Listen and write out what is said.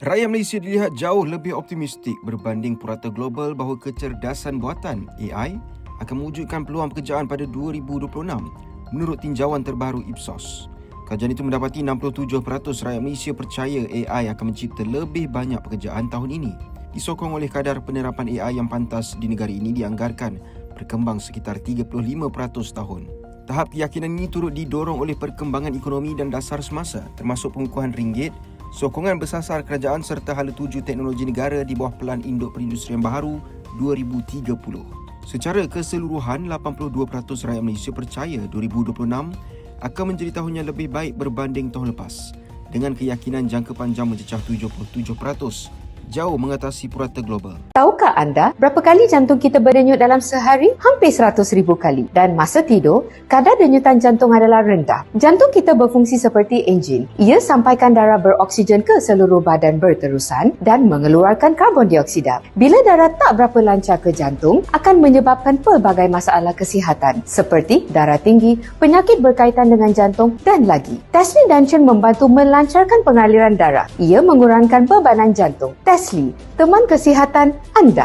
Rakyat Malaysia dilihat jauh lebih optimistik berbanding purata global bahawa kecerdasan buatan AI akan mewujudkan peluang pekerjaan pada 2026 menurut tinjauan terbaru Ipsos. Kajian itu mendapati 67% rakyat Malaysia percaya AI akan mencipta lebih banyak pekerjaan tahun ini. Disokong oleh kadar penerapan AI yang pantas di negara ini dianggarkan berkembang sekitar 35% tahun. Tahap keyakinan ini turut didorong oleh perkembangan ekonomi dan dasar semasa termasuk pengukuhan ringgit, sokongan bersasar kerajaan serta hala tuju teknologi negara di bawah Pelan Induk Perindustrian Baharu 2030. Secara keseluruhan, 82% rakyat Malaysia percaya 2026 akan menjadi tahun yang lebih baik berbanding tahun lepas dengan keyakinan jangka panjang mencecah 77%, jauh mengatasi purata global. Tahukah anda berapa kali jantung kita berdenyut dalam sehari? Hampir 100 ribu kali. Dan masa tidur, kadar denyutan jantung adalah rendah. Jantung kita berfungsi seperti enjin. Ia sampaikan darah beroksigen ke seluruh badan berterusan dan mengeluarkan karbon dioksida. Bila darah tak berapa lancar ke jantung, akan menyebabkan pelbagai masalah kesihatan seperti darah tinggi, penyakit berkaitan dengan jantung dan lagi. Tesli Dungeon membantu melancarkan pengaliran darah. Ia mengurangkan bebanan jantung. Tesli, teman kesihatan anda.